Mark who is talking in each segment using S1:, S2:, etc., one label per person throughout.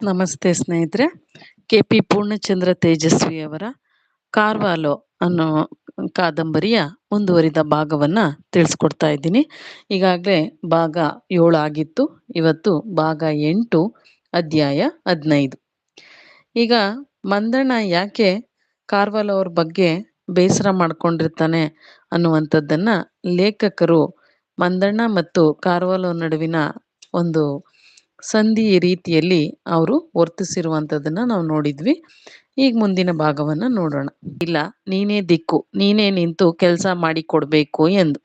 S1: ನಮಸ್ತೆ ಸ್ನೇಹಿತರೆ. K P Purnachandra Tejasvi ಅವರ ಕಾರ್ವಾಲೋ ಅನ್ನೋ ಕಾದಂಬರಿಯ ಮುಂದುವರಿದ ಭಾಗವನ್ನ ತಿಳಿಸ್ಕೊಡ್ತಾ ಇದ್ದೀನಿ. ಈಗಾಗಲೇ ಭಾಗ ಏಳು ಆಗಿತ್ತು. ಇವತ್ತು ಭಾಗ ಎಂಟು, ಅಧ್ಯಾಯ ಹದಿನೈದು. ಈಗ ಮಂದಣ್ಣ ಯಾಕೆ ಕಾರ್ವಾಲೋ ಅವ್ರ ಬಗ್ಗೆ ಬೇಸರ ಮಾಡ್ಕೊಂಡಿರ್ತಾನೆ ಅನ್ನುವಂಥದ್ದನ್ನ ಲೇಖಕರು ಮಂದಣ್ಣ ಮತ್ತು ಕಾರ್ವಾಲೋ ನಡುವಿನ ಒಂದು ಸಂಧಿ ರೀತಿಯಲ್ಲಿ ಅವರು ವರ್ತಿಸಿರುವಂಥದ್ದನ್ನು ನಾವು ನೋಡಿದ್ವಿ. ಈಗ ಮುಂದಿನ ಭಾಗವನ್ನ ನೋಡೋಣ. ಇಲ್ಲ, ನೀನೇ ದಿಕ್ಕು, ನೀನೇ ನಿಂತು ಕೆಲಸ ಮಾಡಿ ಕೊಡ್ಬೇಕು ಎಂದು.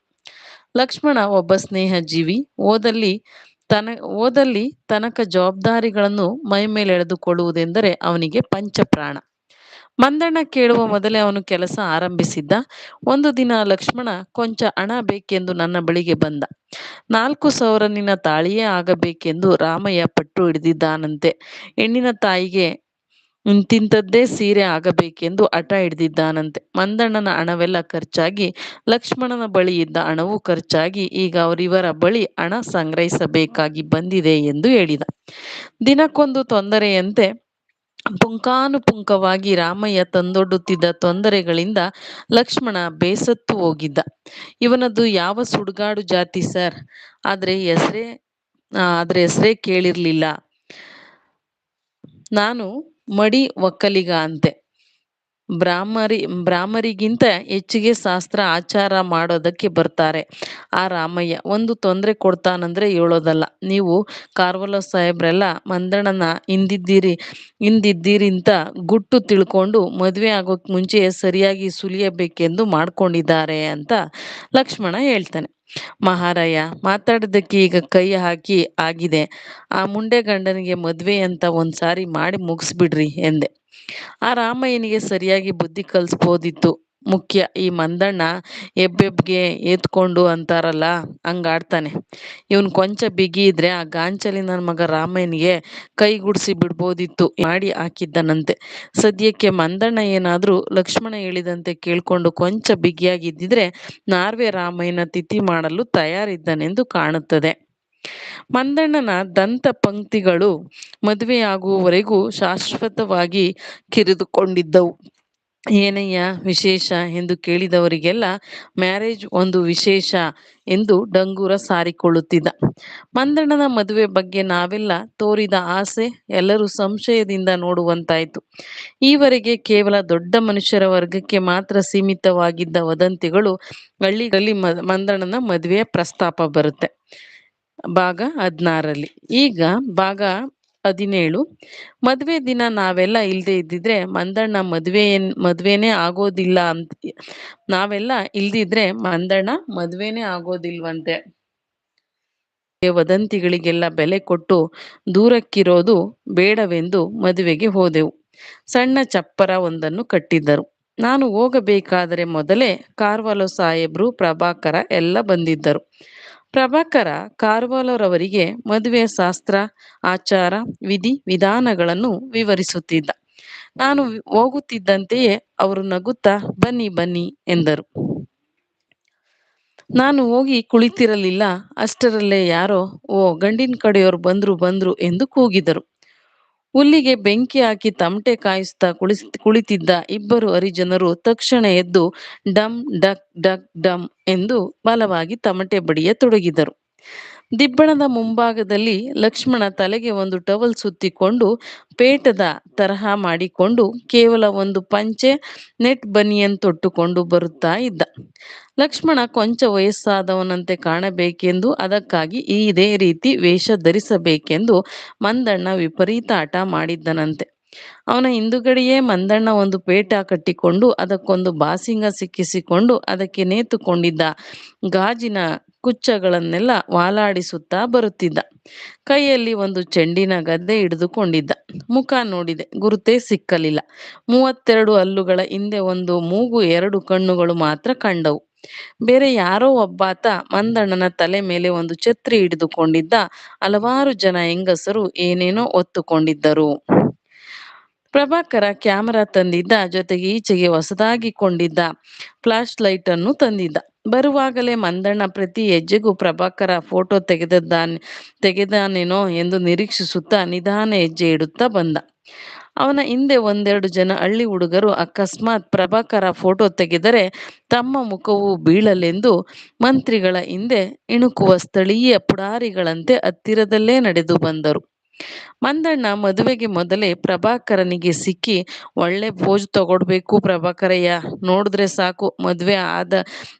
S1: ಲಕ್ಷ್ಮಣ ಒಬ್ಬ ಸ್ನೇಹ ಜೀವಿ ಓದಲ್ಲಿ ತನ, ಓದಲ್ಲಿ ತನಕ ಜವಾಬ್ದಾರಿಗಳನ್ನು ಮೈ ಎಳೆದುಕೊಳ್ಳುವುದೆಂದರೆ ಅವನಿಗೆ ಪಂಚಪ್ರಾಣ. ಮಂದಣ್ಣ ಕೇಳುವ ಮೊದಲೇ ಅವನು ಕೆಲಸ ಆರಂಭಿಸಿದ್ದ. ಒಂದು ದಿನ ಲಕ್ಷ್ಮಣ, ಕೊಂಚ ಹಣ ಬೇಕೆಂದು ನನ್ನ ಬಳಿಗೆ ಬಂದ. ನಾಲ್ಕು ಸಾವಿರ ತಾಳಿಯೇ ಆಗಬೇಕೆಂದು ರಾಮಯ್ಯ ಪಟ್ಟು ಹಿಡಿದಿದ್ದಾನಂತೆ. ಹೆಣ್ಣಿನ ತಾಯಿಗೆ ಇಂತಿಂಥದ್ದೇ ಸೀರೆ ಆಗಬೇಕೆಂದು ಹಠ ಹಿಡಿದಿದ್ದಾನಂತೆ. ಮಂದಣ್ಣನ ಹಣವೆಲ್ಲ ಖರ್ಚಾಗಿ, ಲಕ್ಷ್ಮಣನ ಬಳಿ ಇದ್ದ ಹಣವೂ ಖರ್ಚಾಗಿ ಈಗ ಅವರಿವರ ಬಳಿ ಹಣ ಸಂಗ್ರಹಿಸಬೇಕಾಗಿ ಬಂದಿದೆ ಎಂದು ಹೇಳಿದ. ದಿನಕ್ಕೊಂದು ತೊಂದರೆಯಂತೆ ಪುಂಖಾನುಪುಂಖವಾಗಿ ರಾಮಯ್ಯ ತಂದೊಡ್ಡುತ್ತಿದ್ದ ತೊಂದರೆಗಳಿಂದ ಲಕ್ಷ್ಮಣ ಬೇಸತ್ತು ಹೋಗಿದ್ದ. ಇವನದು ಯಾವ ಸುಡುಗಾಡು ಜಾತಿ ಸರ್? ಆದ್ರೆ ಹೆಸರೇ ಆದ್ರೆ ಹೆಸರೇ ಕೇಳಿರ್ಲಿಲ್ಲ. ನಾನು ಮಡಿ ಒಕ್ಕಲಿಗ ಅಂತೆ. ಬ್ರಾಹ್ಮರಿ, ಬ್ರಾಹ್ಮರಿಗಿಂತ ಹೆಚ್ಚಿಗೆ ಶಾಸ್ತ್ರ ಆಚಾರ ಮಾಡೋದಕ್ಕೆ ಬರ್ತಾರೆ. ಆ ರಾಮಯ್ಯ ಒಂದು ತೊಂದರೆ ಕೊಡ್ತಾನಂದ್ರೆ ಹೇಳೋದಲ್ಲ. ನೀವು ಕಾರ್ವಲ ಸಾಹೇಬ್ರೆಲ್ಲ ಮಂದಣ್ಣನ ಹಿಂದಿದ್ದೀರಿ ಹಿಂದಿದ್ದೀರಿ ಅಂತ ಗುಟ್ಟು ತಿಳ್ಕೊಂಡು ಮದುವೆ ಆಗೋಕ್ ಮುಂಚೆ ಸರಿಯಾಗಿ ಸುಲಿಯಬೇಕೆಂದು ಮಾಡ್ಕೊಂಡಿದ್ದಾರೆ ಅಂತ ಲಕ್ಷ್ಮಣ ಹೇಳ್ತಾನೆ. ಮಹಾರಾಯ, ಮಾತಾಡೋದಕ್ಕೆ ಈಗ ಕೈ ಹಾಕಿ ಆಗಿದೆ. ಆ ಮುಂಡೆ ಗಂಡನಿಗೆ ಮದ್ವೆ ಅಂತ ಒಂದ್ಸಾರಿ ಮಾಡಿ ಮುಗಿಸ್ಬಿಡ್ರಿ ಎಂದೆ. ಆ ರಾಮಯ್ಯನಿಗೆ ಸರಿಯಾಗಿ ಬುದ್ಧಿ ಕಲಿಸ್ಬೋದಿತ್ತು. ಮುಖ್ಯ ಈ ಮಂದಣ್ಣ ಎಬ್ಬೆಬ್ಗೆ ಎತ್ಕೊಂಡು ಅಂತಾರಲ್ಲ, ಹಂಗಾಡ್ತಾನೆ. ಇವನ್ ಕೊಂಚ ಬಿಗಿ ಇದ್ರೆ ಆ ಗಾಂಚಲಿ ನನ್ನ ಮಗ ರಾಮಯ್ಯನಿಗೆ ಕೈಗೂಡಿಸಿ ಬಿಡ್ಬೋದಿತ್ತು, ಮಾಡಿ ಹಾಕಿದ್ದನಂತೆ. ಸದ್ಯಕ್ಕೆ ಮಂದಣ್ಣ ಏನಾದ್ರೂ ಲಕ್ಷ್ಮಣ ಹೇಳಿದಂತೆ ಕೇಳ್ಕೊಂಡು ಕೊಂಚ ಬಿಗಿಯಾಗಿದ್ದಿದ್ರೆ ನಾರ್ವೆ ರಾಮಯ್ಯನ ತಿಥಿ ಮಾಡಲು ತಯಾರಿದ್ದನೆಂದು ಕಾಣುತ್ತದೆ. ಮಂದಣ್ಣನ ದಂತ ಪಂಕ್ತಿಗಳು ಮದುವೆಯಾಗುವವರೆಗೂ ಶಾಶ್ವತವಾಗಿ ಕಿರಿದುಕೊಂಡಿದ್ದವು. ಏನಯ್ಯ, ವಿಶೇಷ? ಎಂದು ಕೇಳಿದವರಿಗೆಲ್ಲ, ಮ್ಯಾರೇಜ್ ಒಂದು ವಿಶೇಷ ಎಂದು ಡಂಗೂರ ಸಾರಿಕೊಳ್ಳುತ್ತಿದ್ದ. ಮಂದಣ್ಣನ ಮದುವೆ ಬಗ್ಗೆ ನಾವೆಲ್ಲ ತೋರಿದ ಆಸೆ ಎಲ್ಲರೂ ಸಂಶಯದಿಂದ ನೋಡುವಂತಾಯಿತು. ಈವರೆಗೆ ಕೇವಲ ದೊಡ್ಡ ಮನುಷ್ಯರ ವರ್ಗಕ್ಕೆ ಮಾತ್ರ ಸೀಮಿತವಾಗಿದ್ದ ವದಂತಿಗಳು ಹಳ್ಳಿಗಳಲ್ಲಿ ಮಂದಣ್ಣನ ಮದುವೆಯ ಪ್ರಸ್ತಾಪ ಬರುತ್ತೆ. ಭಾಗ ಹದಿನಾರಲ್ಲಿ ಈಗ ಭಾಗ ಹದಿನೇಳು. ಮದುವೆ ದಿನ ನಾವೆಲ್ಲ ಇಲ್ಲದೆ ಇದ್ದಿದ್ರೆ ಮಂದಣ್ಣ ಮದುವೆ ಮದ್ವೆನೇ ಆಗೋದಿಲ್ಲ ಅಂತ, ನಾವೆಲ್ಲ ಇಲ್ದಿದ್ರೆ ಮಂದಣ್ಣ ಮದ್ವೆನೇ ಆಗೋದಿಲ್ವಂತೆ. ವದಂತಿಗಳಿಗೆಲ್ಲ ಬೆಲೆ ಕೊಟ್ಟು ದೂರಕ್ಕಿರೋದು ಬೇಡವೆಂದು ಮದುವೆಗೆ ಹೋದೆವು. ಸಣ್ಣ ಚಪ್ಪರ ಒಂದನ್ನು ಕಟ್ಟಿದ್ದರು. ನಾನು ಹೋಗಬೇಕಾದರೆ ಮೊದಲೇ ಕಾರ್ವಾಲೋ ಸಾಹೇಬ್ರು, ಪ್ರಭಾಕರ ಎಲ್ಲ ಬಂದಿದ್ದರು. ಪ್ರಭಾಕರ ಕಾರ್ವಾಲೋರವರಿಗೆ ಮದುವೆ ಶಾಸ್ತ್ರ, ಆಚಾರ, ವಿಧಿ, ವಿಧಾನಗಳನ್ನು ವಿವರಿಸುತ್ತಿದ್ದ. ನಾನು ಹೋಗುತ್ತಿದ್ದಂತೆಯೇ ಅವರು ನಗುತ್ತಾ, ಬನ್ನಿ ಬನ್ನಿ ಎಂದರು. ನಾನು ಹೋಗಿ ಕುಳಿತಿರಲಿಲ್ಲ, ಅಷ್ಟರಲ್ಲೇ ಯಾರೋ, ಓ, ಗಂಡಿನ ಕಡೆಯವರು ಬಂದ್ರು ಬಂದ್ರು ಎಂದು ಕೂಗಿದರು. ಹುಲ್ಲಿಗೆ ಬೆಂಕಿ ಹಾಕಿ ತಮಟೆ ಕಾಯಿಸ್ತಾ ಕುಳಿಸ್, ಕುಳಿತಿದ್ದ ಇಬ್ಬರು ಹರಿಜನರು ತಕ್ಷಣ ಎದ್ದು ಡಮ್ ಡಕ್ ಡಕ್ ಡಮ್ ಎಂದು ಬಲವಾಗಿ ತಮಟೆ ಬಡಿಯ ತೊಡಗಿದರು. ದಿಬ್ಬಣದ ಮುಂಭಾಗದಲ್ಲಿ ಲಕ್ಷ್ಮಣ ತಲೆಗೆ ಒಂದು ಟವಲ್ ಸುತ್ತಿಕೊಂಡು ಪೇಟದ ತರಹ ಮಾಡಿಕೊಂಡು ಕೇವಲ ಒಂದು ಪಂಚೆ ನೆಟ್ ಬನಿಯನ್ ತೊಟ್ಟುಕೊಂಡು ಬರುತ್ತಾ ಇದ್ದ. ಲಕ್ಷ್ಮಣ ಕೊಂಚ ವಯಸ್ಸಾದವನಂತೆ ಕಾಣಬೇಕೆಂದು ಅದಕ್ಕಾಗಿ ಇದೇ ರೀತಿ ವೇಷ ಧರಿಸಬೇಕೆಂದು ಮಂದಣ್ಣ ವಿಪರೀತ ಆಟ ಮಾಡಿದ್ದನಂತೆ. ಅವನ ಹಿಂದುಗಡೆಯೇ ಮಂದಣ್ಣ ಒಂದು ಪೇಟ ಕಟ್ಟಿಕೊಂಡು ಅದಕ್ಕೊಂದು ಬಾಸಿಂಗ ಸಿಕ್ಕಿಸಿಕೊಂಡು ಅದಕ್ಕೆ ನೇತುಕೊಂಡಿದ್ದ ಗಾಜಿನ ಕುಚ್ಚಗಳನ್ನೆಲ್ಲ ವಾಲಾಡಿಸುತ್ತಾ ಬರುತ್ತಿದ್ದ. ಕೈಯಲ್ಲಿ ಒಂದು ಚೆಂಡಿನ ಗದ್ದೆ ಹಿಡಿದುಕೊಂಡಿದ್ದ. ಮುಖ ನೋಡಿದೆ, ಗುರುತೇ ಸಿಕ್ಕಲಿಲ್ಲ. ಮೂವತ್ತೆರಡು ಹಲ್ಲುಗಳ ಹಿಂದೆ ಒಂದು ಮೂಗು, ಎರಡು ಕಣ್ಣುಗಳು ಮಾತ್ರ ಕಂಡವು. ಬೇರೆ ಯಾರೋ ಒಬ್ಬಾತ ಮಂದಣ್ಣನ ತಲೆ ಮೇಲೆ ಒಂದು ಛತ್ರಿ ಹಿಡಿದುಕೊಂಡಿದ್ದ. ಹಲವಾರು ಜನ ಹೆಂಗಸರು ಏನೇನೋ ಒತ್ತುಕೊಂಡಿದ್ದರು. ಪ್ರಭಾಕರ ಕ್ಯಾಮರಾ ತಂದಿದ್ದ, ಜೊತೆಗೆ ಈಚೆಗೆ ಹೊಸದಾಗಿ ಕೊಂಡಿದ್ದ ಫ್ಲಾಶ್ ಲೈಟ್ ಅನ್ನು ತಂದಿದ್ದ. ಬರುವಾಗಲೇ ಮಂದಣ್ಣ ಪ್ರತಿ ಹೆಜ್ಜೆಗೂ ಪ್ರಭಾಕರ ಫೋಟೋ ತೆಗೆದದ್ದಾನೆ, ತೆಗೆದಾನೇನೋ ಎಂದು ನಿರೀಕ್ಷಿಸುತ್ತಾ ನಿಧಾನ ಹೆಜ್ಜೆ ಇಡುತ್ತಾ ಬಂದ. ಅವನ ಹಿಂದೆ ಒಂದೆರಡು ಜನ ಹಳ್ಳಿ ಹುಡುಗರು ಅಕಸ್ಮಾತ್ ಪ್ರಭಾಕರ ಫೋಟೋ ತೆಗೆದರೆ ತಮ್ಮ ಮುಖವು ಬೀಳಲೆಂದು ಮಂತ್ರಿಗಳ ಹಿಂದೆ ಇಣುಕುವ ಸ್ಥಳೀಯ ಪುಡಾರಿಗಳಂತೆ ಹತ್ತಿರದಲ್ಲೇ ನಡೆದು ಬಂದರು. ಮಂದಣ್ಣ ಮದುವೆಗೆ ಮೊದಲೇ ಪ್ರಭಾಕರನಿಗೆ ಸಿಕ್ಕಿ, ಒಳ್ಳೆ ಪೋಜ್ ತಗೊಡ್ಬೇಕು ಪ್ರಭಾಕರಯ್ಯ, ನೋಡಿದ್ರೆ ಸಾಕು, ಮದುವೆ ಆದ,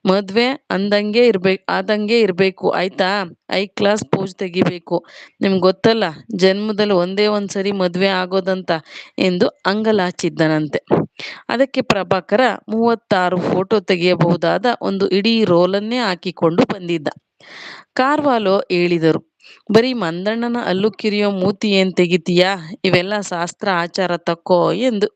S1: ಮದ್ವೆ ಅಂದಂಗೆ ಇರ್ಬೇಕು ಆದಂಗೆ ಇರಬೇಕು, ಆಯ್ತಾ? ಐ ಕ್ಲಾಸ್ ಪೋಜ್ ತೆಗಿಬೇಕು. ನಿಮ್ಗೆ ಗೊತ್ತಲ್ಲ ಜನ್ಮದಲ್ಲಿ ಒಂದೇ ಒಂದ್ಸರಿ ಮದ್ವೆ ಆಗೋದಂತ, ಎಂದು ಅಂಗಲಾಚಿದ್ದನಂತೆ. ಅದಕ್ಕೆ ಪ್ರಭಾಕರ ಮೂವತ್ತಾರು ಫೋಟೋ ತೆಗೆಯಬಹುದಾದ ಒಂದು ಇಡೀ ರೋಲನ್ನೇ ಹಾಕಿಕೊಂಡು ಬಂದಿದ್ದ. ಕಾರ್ವಾಲೋ ಹೇಳಿದರು ಬರೀ ಮಂದಣ್ಣನ ಅಲ್ಲು ಕಿರಿಯೋ ಮೂತಿ ಏನ್ ತೆಗಿತೀಯಾ? ಇವೆಲ್ಲ ಶಾಸ್ತ್ರ ಆಚಾರ ತಕ್ಕೋ ಎಂದು.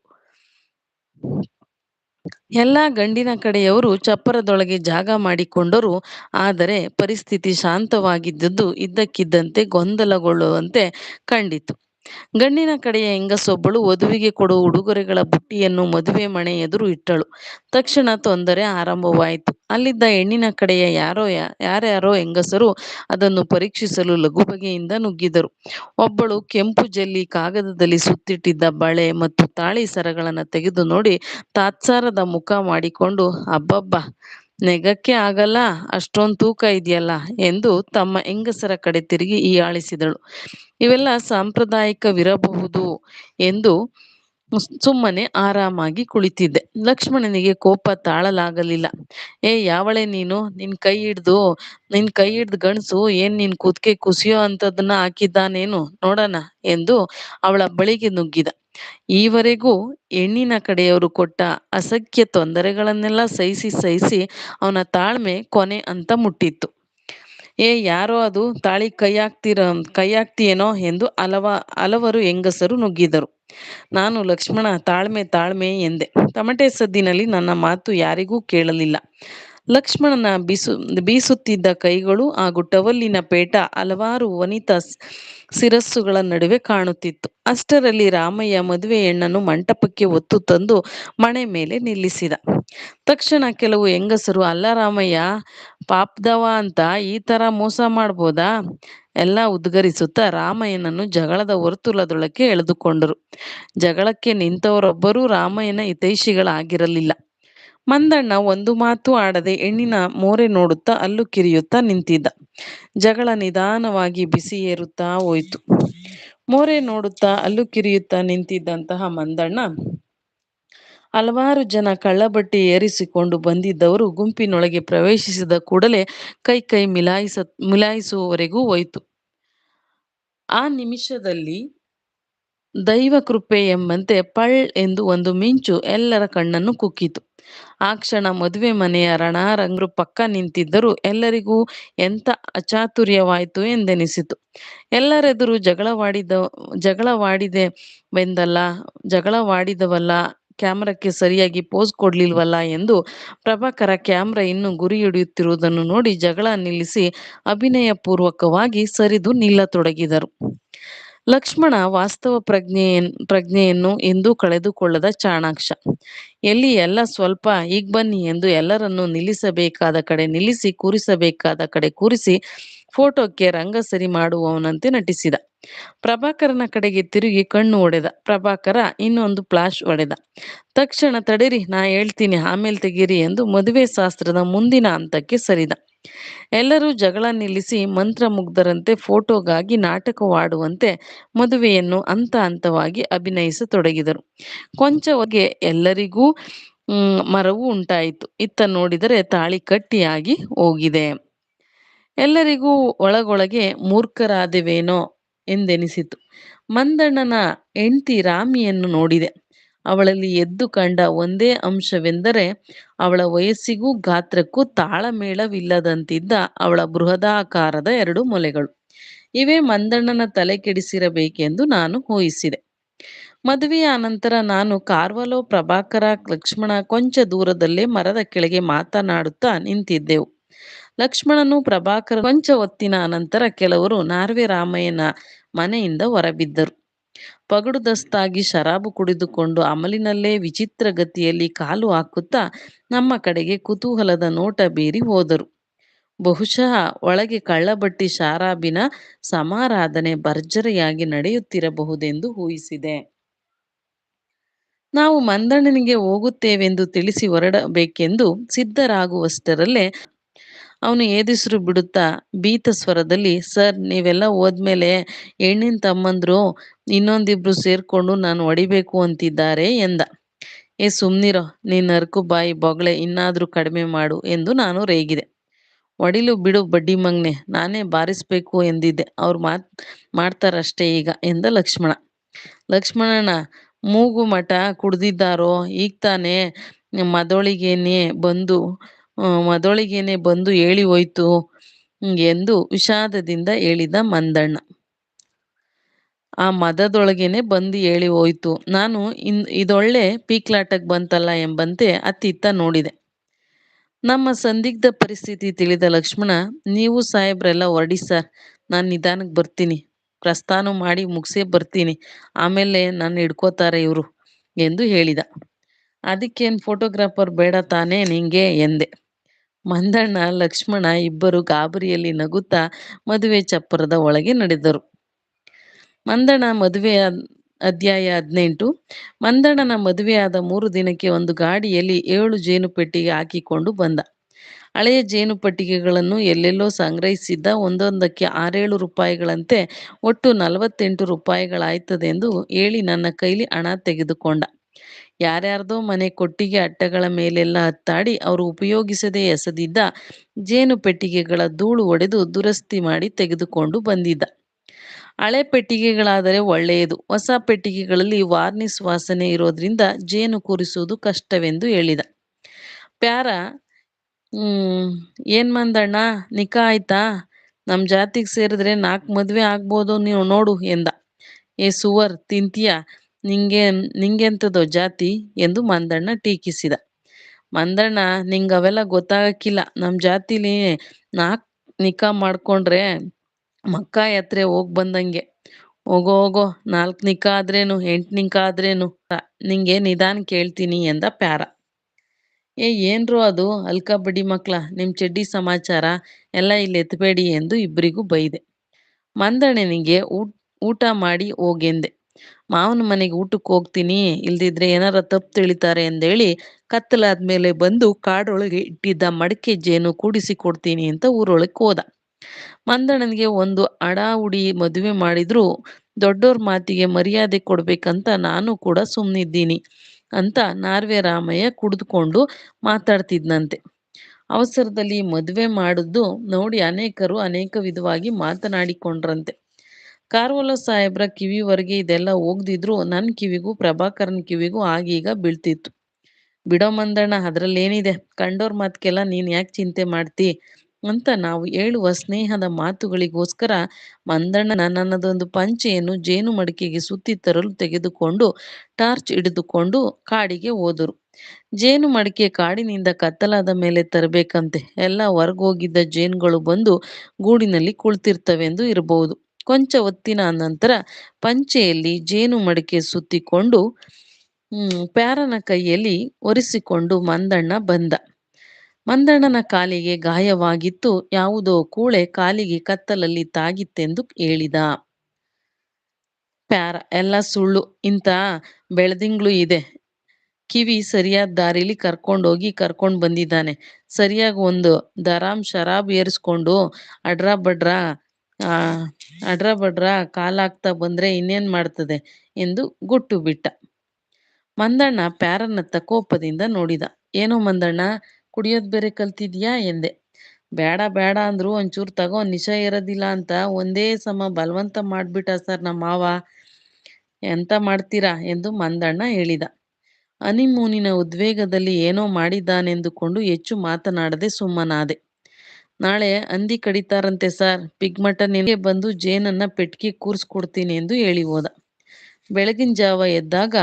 S1: ಎಲ್ಲ ಗಂಡಿನ ಕಡೆಯವರು ಚಪ್ಪರದೊಳಗೆ ಜಾಗ ಮಾಡಿಕೊಂಡರು. ಆದರೆ ಪರಿಸ್ಥಿತಿ ಶಾಂತವಾಗಿದ್ದದ್ದು ಇದ್ದಕ್ಕಿದ್ದಂತೆ ಗೊಂದಲಗೊಳ್ಳುವಂತೆ ಕಂಡಿತು. ಗಂಡಿನ ಕಡೆಯ ಹೆಂಗಸೊಬ್ಬಳು ವಧುವಿಗೆ ಕೊಡುವ ಉಡುಗೊರೆಗಳ ಬುಟ್ಟಿಯನ್ನು ಮದುವೆ ಮನೆ ಎದುರು ಇಟ್ಟಳು. ತಕ್ಷಣ ತೊಂದರೆ ಆರಂಭವಾಯಿತು. ಅಲ್ಲಿದ್ದ ಹೆಣ್ಣಿನ ಕಡೆಯ ಯಾರೋ ಯಾರ್ಯಾರೋ ಹೆಂಗಸರು ಅದನ್ನು ಪರೀಕ್ಷಿಸಲು ಲಘು ಬಗೆಯಿಂದ ನುಗ್ಗಿದರು. ಒಬ್ಬಳು ಕೆಂಪು ಜಲ್ಲಿ ಕಾಗದದಲ್ಲಿ ಸುತ್ತಿಟ್ಟಿದ್ದ ಬಳೆ ಮತ್ತು ತಾಳಿ ಸರಗಳನ್ನು ತೆಗೆದು ನೋಡಿ ತಾತ್ಸಾರದ ಮುಖ ಮಾಡಿಕೊಂಡು, ಅಬ್ಬಬ್ಬ ನೆಗಕ್ಕೆ ಆಗಲ್ಲ, ಅಷ್ಟೊಂದು ತೂಕ ಇದೆಯಲ್ಲ ಎಂದು ತಮ್ಮ ಹೆಂಗಸರ ಕಡೆ ತಿರುಗಿ ಈ ಆಳಿಸಿದಳು ಇವೆಲ್ಲ ಸಾಂಪ್ರದಾಯಿಕವಿರಬಹುದು ಎಂದು ಸುಮ್ಮನೆ ಆರಾಮಾಗಿ ಕುಳಿತಿದ್ದೆ. ಲಕ್ಷ್ಮಣನಿಗೆ ಕೋಪ ತಾಳಲಾಗಲಿಲ್ಲ. ಏ, ಯಾವಳೆ ನೀನು? ನಿನ್ ಕೈ ಹಿಡ್ದು, ನಿನ್ ಕೈ ಹಿಡ್ದು ಗಣಸು ಏನ್ ನಿನ್ ಕೂತ್ಕೆ ಕುಸಿಯೋ ಅಂತದನ್ನ ಹಾಕಿದ್ದಾನೇನು ನೋಡೋಣ ಎಂದು ಅವಳ ಬಳಿಗೆ ನುಗ್ಗಿದ. ಈವರೆಗೂ ಹೆಣ್ಣಿನ ಕಡೆಯವರು ಕೊಟ್ಟ ಅಸಖ್ಯ ತೊಂದರೆಗಳನ್ನೆಲ್ಲ ಸಹಿಸಿ ಸಹಿಸಿ ಅವನ ತಾಳ್ಮೆ ಕೊನೆ ಅಂತ ಮುಟ್ಟಿತ್ತು. ಏ, ಯಾರೋ ಅದು ತಾಳಿ ಕೈ ಹಾಕ್ತಿರ ಕೈ ಎಂದು ಹಲವ ಹಲವರು ಹೆಂಗಸರು ನುಗ್ಗಿದರು. ನಾನು ಲಕ್ಷ್ಮಣ ತಾಳ್ಮೆ ತಾಳ್ಮೆ ಎಂದೆ. ತಮಟೆ ಸದ್ದಿನಲ್ಲಿ ನನ್ನ ಮಾತು ಯಾರಿಗೂ ಕೇಳಲಿಲ್ಲ. ಲಕ್ಷ್ಮಣನ ಬೀಸು, ಬೀಸುತ್ತಿದ್ದ ಕೈಗಳು ಹಾಗೂ ಟವಲ್ಲಿನ ಪೇಟ ಹಲವಾರು ವನಿತಾ ಶಿರಸ್ಸುಗಳ ನಡುವೆ ಕಾಣುತ್ತಿತ್ತು. ಅಷ್ಟರಲ್ಲಿ ರಾಮಯ್ಯ ಮದುವೆ ಹೆಣ್ಣನ್ನು ಮಂಟಪಕ್ಕೆ ಒತ್ತು ತಂದು ಮಣೆ ಮೇಲೆ ನಿಲ್ಲಿಸಿದ. ತಕ್ಷಣ ಕೆಲವು ಹೆಂಗಸರು, ಅಲ್ಲ ರಾಮಯ್ಯ, ಪಾಪ್ದವ ಅಂತ ಈ ತರ ಮೋಸ ಮಾಡ್ಬೋದಾ? ಎಲ್ಲ ಉದ್ಗರಿಸುತ್ತಾ ರಾಮಯ್ಯನನ್ನು ಜಗಳದ ವರ್ತುಲದೊಳಕ್ಕೆ ಎಳೆದುಕೊಂಡರು. ಜಗಳಕ್ಕೆ ನಿಂತವರೊಬ್ಬರೂ ರಾಮಯ್ಯನ ಹಿತೈಷಿಗಳಾಗಿರಲಿಲ್ಲ. ಮಂದಣ್ಣ ಒಂದು ಮಾತು ಆಡದೆ ಹೆಣ್ಣಿನ ಮೋರೆ ನೋಡುತ್ತಾ ಅಲ್ಲು ಕಿರಿಯುತ್ತಾ ನಿಂತಿದ್ದ. ಜಗಳ ನಿಧಾನವಾಗಿ ಬಿಸಿ ಏರುತ್ತಾ ಹೋಯಿತು. ಮೋರೆ ನೋಡುತ್ತಾ ಅಲ್ಲು ಕಿರಿಯುತ್ತಾ ನಿಂತಿದ್ದಂತಹ ಮಂದಣ್ಣ ಹಲವಾರು ಜನ ಕಳ್ಳಬಟ್ಟಿ ಏರಿಸಿಕೊಂಡು ಬಂದಿದ್ದವರು ಗುಂಪಿನೊಳಗೆ ಪ್ರವೇಶಿಸಿದ ಕೂಡಲೇ ಕೈ ಕೈ ಮಿಲಾಯಿಸ, ಮಿಲಾಯಿಸುವವರೆಗೂ ಹೋಯಿತು. ಆ ನಿಮಿಷದಲ್ಲಿ ದೈವ ಕೃಪೆ ಎಂಬಂತೆ ಪಳ್ ಎಂದು ಒಂದು ಮಿಂಚು ಎಲ್ಲರ ಕಣ್ಣನ್ನು ಕುಕ್ಕಿತು. ಆ ಕ್ಷಣ ಮದುವೆ ಮನೆಯ ರಣರಂಗರು ಪಕ್ಕ ನಿಂತಿದ್ದರು. ಎಲ್ಲರಿಗೂ ಎಂಥ ಅಚಾತುರ್ಯವಾಯಿತು ಎಂದೆನಿಸಿತು. ಎಲ್ಲರೆದುರು ಜಗಳವಾಡಿದ, ಜಗಳವಾಡಿದೆ ಬೆಂದಲ್ಲ, ಜಗಳವಾಡಿದವಲ್ಲ, ಕ್ಯಾಮ್ರಾಕ್ಕೆ ಸರಿಯಾಗಿ ಪೋಸ್ ಕೊಡ್ಲಿಲ್ವಲ್ಲ ಎಂದು ಪ್ರಭಾಕರ ಕ್ಯಾಮ್ರಾ ಇನ್ನು ಗುರಿ ಹಿಡಿಯುತ್ತಿರುವುದನ್ನು ನೋಡಿ ಜಗಳ ನಿಲ್ಲಿಸಿ ಅಭಿನಯ ಪೂರ್ವಕವಾಗಿ ಸರಿದು ನಿಲ್ಲತೊಡಗಿದರು. ಲಕ್ಷ್ಮಣ ವಾಸ್ತವ ಪ್ರಜ್ಞೆ ಪ್ರಜ್ಞೆಯನ್ನು ಎಂದೂ ಕಳೆದುಕೊಳ್ಳದ ಚಾಣಾಕ್ಷ. ಎಲ್ಲಿ ಎಲ್ಲ ಸ್ವಲ್ಪ ಈಗ ಬನ್ನಿ ಎಂದು ಎಲ್ಲರನ್ನು ನಿಲ್ಲಿಸಬೇಕಾದ ಕಡೆ ನಿಲ್ಲಿಸಿ, ಕೂರಿಸಬೇಕಾದ ಕಡೆ ಕೂರಿಸಿ ಫೋಟೋಕ್ಕೆ ರಂಗ ಸರಿ ಮಾಡುವವನಂತೆ ನಟಿಸಿದ. ಪ್ರಭಾಕರನ ಕಡೆಗೆ ತಿರುಗಿ ಕಣ್ಣು ಒಡೆದ. ಪ್ರಭಾಕರ, ಇನ್ನೊಂದು ಫ್ಲಾಶ್ ಒಡೆದ. ತಕ್ಷಣ ತಡಿರಿ, ನಾ ಹೇಳ್ತೀನಿ, ಆಮೇಲೆ ತೆಗೀರಿ ಎಂದು ಮದುವೆ ಶಾಸ್ತ್ರದ ಮುಂದಿನ ಹಂತಕ್ಕೆ ಸರಿದ. ಎಲ್ಲರೂ ಜಗಳ ನಿಲ್ಲಿಸಿ ಮಂತ್ರಮುಗ್ಧರಂತೆ ಫೋಟೋಗಾಗಿ ನಾಟಕವಾಡುವಂತೆ ಮದುವೆಯನ್ನು ಹಂತ ಹಂತವಾಗಿ ಅಭಿನಯಿಸತೊಡಗಿದರು. ಕೊಂಚ ಹೊಗೆ ಎಲ್ಲರಿಗೂ ಮರವು ಉಂಟಾಯಿತು. ಇತ್ತ ನೋಡಿದರೆ ತಾಳಿ ಕಟ್ಟಿಯಾಗಿ ಹೋಗಿದೆ. ಎಲ್ಲರಿಗೂ ಒಳಗೊಳಗೆ ಮೂರ್ಖರಾದೆವೇನೋ ಎಂದೆನಿಸಿತು. ಮಂದಣ್ಣನ ಹೆಂಡ್ತಿ ರಾಮಿಯನ್ನು ನೋಡಿದೆ. ಅವಳಲ್ಲಿ ಎದ್ದು ಕಂಡ ಒಂದೇ ಅಂಶವೆಂದರೆ, ಅವಳ ವಯಸ್ಸಿಗೂ ಗಾತ್ರಕ್ಕೂ ತಾಳಮೇಳವಿಲ್ಲದಂತಿದ್ದ ಅವಳ ಬೃಹದಾಕಾರದ ಎರಡು ಮೊಲೆಗಳು. ಇವೇ ಮಂದಣ್ಣನ ತಲೆ ಕೆಡಿಸಿರಬೇಕೆಂದು ನಾನು ಊಹಿಸಿದೆ. ಮದುವೆಯ ಅನಂತರ ನಾನು ಕಾರ್ವಲೋ, ಪ್ರಭಾಕರ, ಲಕ್ಷ್ಮಣ ಕೊಂಚ ದೂರದಲ್ಲೇ ಮರದ ಕೆಳಗೆ ಮಾತನಾಡುತ್ತಾ ನಿಂತಿದ್ದೆವು. ಲಕ್ಷ್ಮಣನು ಪ್ರಭಾಕರ ಕೊಂಚ ಹೊತ್ತಿನ ಅನಂತರ ಕೆಲವರು ನಾರ್ವೆ ರಾಮಯ್ಯನ ಮನೆಯಿಂದ ಹೊರಬಿದ್ದರು. ಪಗಡುದಸ್ತಾಗಿ ಶರಾಬು ಕುಡಿದುಕೊಂಡು ಅಮಲಿನಲ್ಲೇ ವಿಚಿತ್ರ ಗತಿಯಲ್ಲಿ ಕಾಲು ಹಾಕುತ್ತಾ ನಮ್ಮ ಕಡೆಗೆ ಕುತೂಹಲದ ನೋಟ ಬೀರಿ ಹೋದರು. ಬಹುಶಃ ಒಳಗೆ ಕಳ್ಳಬಟ್ಟಿ ಶಾರಾಬಿನ ಸಮಾರಾಧನೆ ಭರ್ಜರಿಯಾಗಿ ನಡೆಯುತ್ತಿರಬಹುದೆಂದು ಊಹಿಸಿದೆ. ನಾವು ಮಂದಣ್ಣನಿಗೆ ಹೋಗುತ್ತೇವೆಂದು ತಿಳಿಸಿ ಹೊರಡಬೇಕೆಂದು ಸಿದ್ಧರಾಗುವಷ್ಟರಲ್ಲೇ ಅವನು ಏದಿಸ್ರು ಬಿಡುತ್ತಾ ಭೀತ ಸ್ವರದಲ್ಲಿ, ಸರ್, ನೀವೆಲ್ಲ ಹೋದ್ಮೇಲೆ ಹೆಣ್ಣಿನ ತಮ್ಮಂದ್ರು ಇನ್ನೊಂದಿಬ್ರು ಸೇರ್ಕೊಂಡು ನಾನು ಹೊಡಿಬೇಕು ಅಂತಿದ್ದಾರೆ ಎಂದ. ಏ, ಸುಮ್ನಿರೋ ನೀನ್ ನರ್ಕು ಬಾಯಿ ಬೊಗಳೆ, ಇನ್ನಾದ್ರೂ ಕಡಿಮೆ ಮಾಡು ಎಂದು ನಾನು ರೇಗಿದೆ. ಒಡಿಲು ಬಿಡು ಬಡ್ಡಿ ಮಂಗ್ನೆ, ನಾನೇ ಬಾರಿಸ್ಬೇಕು ಎಂದಿದ್ದೆ. ಅವ್ರು ಮಾತ್, ಮಾಡ್ತಾರಷ್ಟೇ ಈಗ ಎಂದ ಲಕ್ಷ್ಮಣ. ಲಕ್ಷ್ಮಣನ ಮೂಗು ಮಠ ಕುಡ್ದಿದ್ದಾರೋ, ಈಗ ತಾನೇ ಮದೊಳಿಗೇನೆ ಬಂದು ಮದೊಳಿಗೇನೆ ಬಂದು ಹೇಳಿ ಹೋಯ್ತು. ಎಂದು ವಿಷಾದದಿಂದ ಹೇಳಿದ ಮಂದಣ್ಣ. ಆ ಮದದೊಳಗೇನೆ ಬಂದು ಹೇಳಿ ಹೋಯ್ತು. ನಾನು ಇನ್, ಇದೊಳ್ಳೆ ಪೀಕ್ಲಾಟಕ್ಕೆ ಬಂತಲ್ಲ ಎಂಬಂತೆ ಅತ್ತಿತ್ತ ನೋಡಿದೆ. ನಮ್ಮ ಸಂದಿಗ್ಧ ಪರಿಸ್ಥಿತಿ ತಿಳಿದ ಲಕ್ಷ್ಮಣ, ನೀವು ಸಾಹೇಬ್ರೆಲ್ಲ ಹೊರಡಿ ಸರ್, ನಾನು ನಿಧಾನಕ್ಕೆ ಬರ್ತೀನಿ. ಪ್ರಸ್ಥಾನ ಮಾಡಿ ಮುಗಿಸೇ ಬರ್ತೀನಿ. ಆಮೇಲೆ ನಾನು ಹಿಡ್ಕೋತಾರೆ ಇವರು, ಎಂದು ಹೇಳಿದ. ಅದಕ್ಕೇನು ಫೋಟೋಗ್ರಾಫರ್ ಬೇಡ ತಾನೇ ನಿಂಗೆ, ಎಂದೆ. ಮಂದಣ್ಣ, ಲಕ್ಷ್ಮಣ ಇಬ್ಬರು ಗಾಬರಿಯಲ್ಲಿ ನಗುತ್ತಾ ಮದುವೆ ಚಪ್ಪರದ ಒಳಗೆ ನಡೆದರು. ಮಂದಣ್ಣ ಮದುವೆ ಅಧ್ಯಾಯ ಹದಿನೆಂಟು. ಮಂದಣ್ಣನ ಮದುವೆಯಾದ ಮೂರು ದಿನಕ್ಕೆ ಒಂದು ಗಾಡಿಯಲ್ಲಿ ಏಳು ಜೇನು ಪೆಟ್ಟಿಗೆ ಹಾಕಿಕೊಂಡು ಬಂದ. ಹಳೆಯ ಜೇನು ಪೆಟ್ಟಿಗೆಗಳನ್ನು ಎಲ್ಲೆಲ್ಲೋ ಸಂಗ್ರಹಿಸಿದ್ದ ಒಂದೊಂದಕ್ಕೆ ಆರೇಳು ರೂಪಾಯಿಗಳಂತೆ ಒಟ್ಟು ನಲವತ್ತೆಂಟು ರೂಪಾಯಿಗಳಾಯ್ತದೆಂದು ಹೇಳಿ ನನ್ನ ಕೈಲಿ ಹಣ ತೆಗೆದುಕೊಂಡ. ಯಾರ್ಯಾರ್ದೋ ಮನೆ ಕೊಟ್ಟಿಗೆ ಅಟ್ಟಗಳ ಮೇಲೆಲ್ಲ ಹತ್ತಾಡಿ ಅವರು ಉಪಯೋಗಿಸದೆ ಎಸೆದಿದ್ದ ಜೇನು ಪೆಟ್ಟಿಗೆಗಳ ಧೂಳು ಒಡೆದು ದುರಸ್ತಿ ಮಾಡಿ ತೆಗೆದುಕೊಂಡು ಬಂದಿದ್ದ. ಹಳೆ ಪೆಟ್ಟಿಗೆಗಳಾದರೆ ಒಳ್ಳೆಯದು. ಹೊಸ ಪೆಟ್ಟಿಗೆಗಳಲ್ಲಿ ವಾರ್ನಿಸ್ ವಾಸನೆ ಇರೋದ್ರಿಂದ ಜೇನು ಕೂರಿಸುವುದು ಕಷ್ಟವೆಂದು ಹೇಳಿದ. ಪ್ಯಾರ, ಹ್ಮ್, ಏನ್ ಮಂದಣ್ಣ, ನಿಕಾ ಆಯ್ತಾ? ನಮ್ ಜಾತಿಗೆ ಸೇರಿದ್ರೆ ನಾಲ್ಕು ಮದ್ವೆ ಆಗ್ಬೋದು ನೀವು ನೋಡು ಎಂದ. ಏ ಸುವರ್, ತಿಂತೀಯ? ನಿಂಗೆ ನಿಂಗೆಂತದೋ ಜಾತಿ ಎಂದು ಮಂದಣ್ಣ ಟೀಕಿಸಿದ. ಮಂದಣ್ಣ ನಿಂಗ ಅವೆಲ್ಲ ಗೊತ್ತಾಗಕ್ಕಿಲ್ಲ. ನಮ್ಮ ಜಾತಿಲಿ ನಾಕ್ ನಿಕಾ ಮಾಡ್ಕೊಂಡ್ರೆ ಮಕ್ಕ ಯಾತ್ರೆ ಹೋಗ್ ಬಂದಂಗೆ. ಹೋಗೋ ಹೋಗೋ, ನಾಲ್ಕ್ ನಿಕಾ ಆದ್ರೇನು, ಎಂಟ್ ನಿಕಾ ಆದ್ರೇನು? ನಿಂಗೆ ನಿಧಾನ ಕೇಳ್ತೀನಿ ಎಂದ ಪ್ಯಾರ. ಏ, ಏನ್ರೋ ಅದು? ಅಲ್ಕ ಬಡಿ ಮಕ್ಳ, ನಿಮ್ ಚಡ್ಡಿ ಸಮಾಚಾರ ಎಲ್ಲ ಇಲ್ಲಿ ಎತ್ತಬೇಡಿ ಎಂದು ಇಬ್ಬರಿಗೂ ಬೈದೆ. ಮಂದಣ್ಣನಿಗೆ ಊಟ ಮಾಡಿ ಹೋಗೆಂದೆ. ಮಾವನ ಮನೆಗೆ ಊಟಕ್ಕೆ ಹೋಗ್ತೀನಿ, ಇಲ್ದಿದ್ರೆ ಏನಾರ ತಪ್ಪು ತಿಳಿತಾರೆ ಎಂದೇಳಿ ಕತ್ತಲಾದ್ಮೇಲೆ ಬಂದು ಕಾಡೊಳಗೆ ಇಟ್ಟಿದ್ದ ಮಡಕೆ ಜೇನು ಕೂಡಿಸಿ ಕೊಡ್ತೀನಿ ಅಂತ ಊರೊಳಗೆ ಹೋದ. ಮಂದಣ್ಣನಿಗೆ ಒಂದು ಅಡ ಉಡಿ ಮದುವೆ ಮಾಡಿದ್ರು, ದೊಡ್ಡೋರ್ ಮಾತಿಗೆ ಮರ್ಯಾದೆ ಕೊಡ್ಬೇಕಂತ ನಾನು ಕೂಡ ಸುಮ್ಮನಿದ್ದೀನಿ ಅಂತ ನಾರ್ವೆ ರಾಮಯ್ಯ ಕುಡಿದುಕೊಂಡು ಮಾತಾಡ್ತಿದ್ನಂತೆ. ಅವಸರದಲ್ಲಿ ಮದುವೆ ಮಾಡಿದ್ದು ನೋಡಿ ಅನೇಕರು ಅನೇಕ ವಿಧವಾಗಿ ಮಾತನಾಡಿಕೊಂಡ್ರಂತೆ. ಕಾರ್ವಲೋ ಸಾಹೇಬ್ರ ಕಿವಿವರೆಗೆ ಇದೆಲ್ಲ ಹೋಗ್ದಿದ್ರು ನನ್ನ ಕಿವಿಗೂ, ಪ್ರಭಾಕರನ್ ಕಿವಿಗೂ ಆಗೀಗ ಬೀಳ್ತಿತ್ತು. ಬಿಡೋ ಮಂದಣ್ಣ ಅದ್ರಲ್ಲೇನಿದೆ ಕಂಡೋರ್ ಮಾತ್ಗೆಲ್ಲ ನೀನ್ ಯಾಕೆ ಚಿಂತೆ ಮಾಡ್ತಿ? ಅಂತ ನಾವು ಹೇಳುವ ಸ್ನೇಹದ ಮಾತುಗಳಿಗೋಸ್ಕರ ಮಂದಣ್ಣನ ನನ್ನದೊಂದು ಪಂಚೆಯನ್ನು ಜೇನು ಮಡಿಕೆಗೆ ಸುತ್ತಿ ತರಲು ತೆಗೆದುಕೊಂಡು ಟಾರ್ಚ್ ಹಿಡಿದುಕೊಂಡು ಕಾಡಿಗೆ ಹೋದರು. ಜೇನು ಮಡಿಕೆ ಕಾಡಿನಿಂದ ಕತ್ತಲಾದ ಮೇಲೆ ತರಬೇಕಂತೆ. ಎಲ್ಲ ಹೊರಗೋಗಿದ್ದ ಜೇನುಗಳು ಬಂದು ಗೂಡಿನಲ್ಲಿ ಕುಳಿತಿರ್ತವೆಂದು ಇರಬಹುದು ಕೊಂಚ ಹೊತ್ತಿನ ನಂತರ ಪಂಚೆಯಲ್ಲಿ ಜೇನು ಮಡಿಕೆ ಸುತ್ತಿಕೊಂಡು ಪ್ಯಾರನ ಕೈಯಲ್ಲಿ ಒರೆಸಿಕೊಂಡು ಮಂದಣ್ಣ ಬಂದ. ಮಂದಣ್ಣನ ಕಾಲಿಗೆ ಗಾಯವಾಗಿತ್ತು. ಯಾವುದೋ ಕೂಳೆ ಕಾಲಿಗೆ ಕತ್ತಲಲ್ಲಿ ತಾಗಿತ್ತೆಂದು ಹೇಳಿದ. ಪ್ಯಾರ, ಎಲ್ಲ ಸುಳ್ಳು. ಇಂಥ ಬೆಳದಿಂಗ್ಳು ಇದೆ. ಕಿವಿ ಸರಿಯಾದ ದಾರಿಲಿ ಕರ್ಕೊಂಡೋಗಿ ಕರ್ಕೊಂಡು ಬಂದಿದ್ದಾನೆ. ಸರಿಯಾಗಿ ಒಂದು ದರಾಮ್ ಶರಾಬ್ ಏರಿಸ್ಕೊಂಡು ಅಡ್ರ ಬಡ್ರ ಆ, ಅಡ್ರ ಬಡ್ರ ಕಾಲಾಗ್ತಾ ಬಂದ್ರೆ ಇನ್ನೇನ್ ಮಾಡ್ತದೆ ಎಂದು ಗುಟ್ಟು ಬಿಟ್ಟ. ಮಂದಣ್ಣ ಪ್ಯಾರನತ್ತ ಕೋಪದಿಂದ ನೋಡಿದ. ಏನೋ ಮಂದಣ್ಣ, ಕುಡಿಯೋದ್ ಬೇರೆ ಕಲ್ತಿದ್ಯಾ? ಎಂದೆ. ಬೇಡ ಬೇಡ ಅಂದ್ರು ಒಂಚೂರು ತಗೋ ನಿಶ ಇರೋದಿಲ್ಲ ಅಂತ ಒಂದೇ ಸಮ ಬಲವಂತ ಮಾಡ್ಬಿಟ್ಟ ಸರ್ ನಮ್ಮ ಮಾವ. ಎಂತ ಮಾಡ್ತೀರಾ? ಎಂದು ಮಂದಣ್ಣ ಹೇಳಿದ. ಅನಿಮೂನಿನ ಉದ್ವೇಗದಲ್ಲಿ ಏನೋ ಮಾಡಿದ್ದಾನೆಂದುಕೊಂಡು ಹೆಚ್ಚು ಮಾತನಾಡದೆ ಸುಮ್ಮನಾದೆ. ನಾಳೆ ಹಂದಿ ಕಡಿತಾರಂತೆ ಸರ್. ಮಟನ್ ನಿನಗೆ ಬಂದು ಜೇನನ್ನ ಪೆಟ್ಟಿಗೆ ಕೂರಿಸ್ಕೊಡ್ತೀನಿ ಎಂದು ಹೇಳಿ ಹೋದ. ಬೆಳಗಿನ ಜಾವ ಎದ್ದಾಗ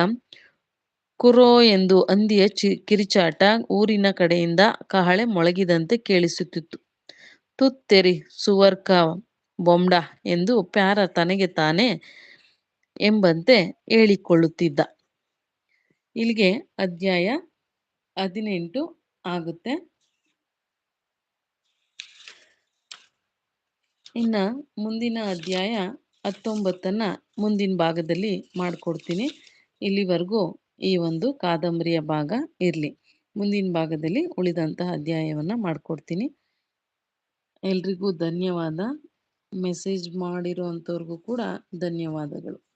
S1: ಕುರೋ ಎಂದು ಹಂದಿಯ ಚಿ ಕಿರಿಚಾಟ ಊರಿನ ಕಡೆಯಿಂದ ಕಹಳೆ ಮೊಳಗಿದಂತೆ ಕೇಳಿಸುತ್ತಿತ್ತು. ತುತ್ತೆರಿ ಸುವರ್ಕ ಬೊಂಬಡ ಎಂದು ಪ್ಯಾರ ತನಗೆ ತಾನೇ ಎಂಬಂತೆ ಹೇಳಿಕೊಳ್ಳುತ್ತಿದ್ದ. ಇಲ್ಲಿಗೆ ಅಧ್ಯಾಯ ಹದಿನೆಂಟು ಆಗುತ್ತೆ. ಇನ್ನ ಮುಂದಿನ ಅಧ್ಯಾಯ ಹತ್ತೊಂಬತ್ತನ್ನ ಮುಂದಿನ ಭಾಗದಲ್ಲಿ ಮಾಡ್ಕೊಡ್ತೀನಿ. ಇಲ್ಲಿವರೆಗೂ ಈ ಒಂದು ಕಾದಂಬರಿಯ ಭಾಗ ಇರಲಿ. ಮುಂದಿನ ಭಾಗದಲ್ಲಿ ಉಳಿದಂತಹ ಅಧ್ಯಾಯವನ್ನು ಮಾಡಿಕೊಡ್ತೀನಿ. ಎಲ್ರಿಗೂ ಧನ್ಯವಾದ. ಮೆಸೇಜ್ ಮಾಡಿರೋ ಕೂಡ ಧನ್ಯವಾದಗಳು.